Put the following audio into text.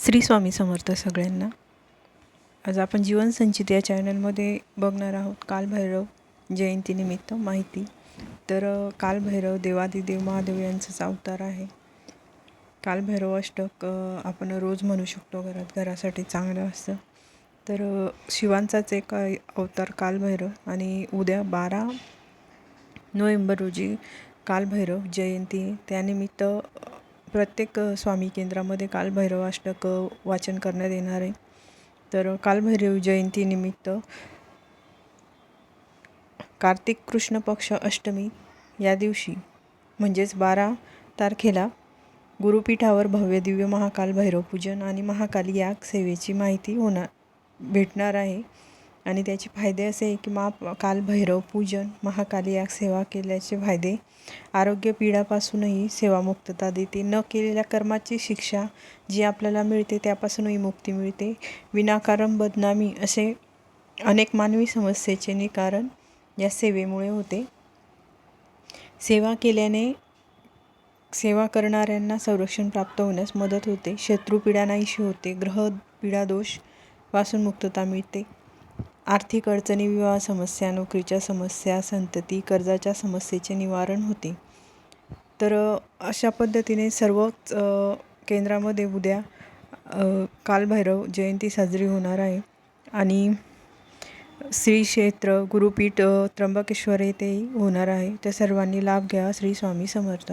श्री स्वामी समर्थ सगळ्यांना. आज आपण जीवन संचित या चॅनलमध्ये बघणार आहोत कालभैरव जयंतीनिमित्त माहिती. तर कालभैरव देवादिदेव महादेव यांचाच अवतार आहे. कालभैरव अष्टक आपण रोज म्हणू शकतो घरात घरासाठी चांगलं असतं तर शिवांचाच एक अवतार कालभैरव आणि उद्या बारा नोव्हेंबर रोजी कालभैरव जयंती. त्यानिमित्त प्रत्येक स्वामी केंद्रामध्ये कालभैरव अष्टक वाचन करण्यात येणार आहे. तर कालभैरव जयंतीनिमित्त कार्तिक कृष्ण पक्ष अष्टमी या दिवशी म्हणजेच बारा तारखेला गुरुपीठावर भव्य दिव्य महाकाल भैरव पूजन आणि महाकाली याग सेवेची माहिती होणार भेटणार आहे. आणि त्याचे फायदे असे आहे की मा काल भैरव पूजन महाकाली या सेवा केल्याचे फायदे. आरोग्य पीडापासूनही सेवामुक्तता देते. न केलेल्या कर्माची शिक्षा जी आपल्याला मिळते त्यापासूनही मुक्ती मिळते. विनाकारण बदनामी असे अनेक मानवी समस्येचे निकारण या सेवेमुळे होते. सेवा केल्याने सेवा करणाऱ्यांना संरक्षण प्राप्त होण्यास मदत होते. शत्रुपीडा नाहीशी होते. ग्रह पीडा दोषपासून मुक्तता मिळते. आर्थिक अडचणी विवाह समस्या नोकरीच्या समस्या संतती कर्जाच्या समस्येचे निवारण होते. तर अशा पद्धतीने सर्वच केंद्रामध्ये उद्या कालभैरव जयंती साजरी होणार आहे. आणि श्री क्षेत्र गुरुपीठ त्र्यंबकेश्वर येथेही होणार आहे. तर सर्वांनी लाभ घ्या श्री स्वामी समर्थ.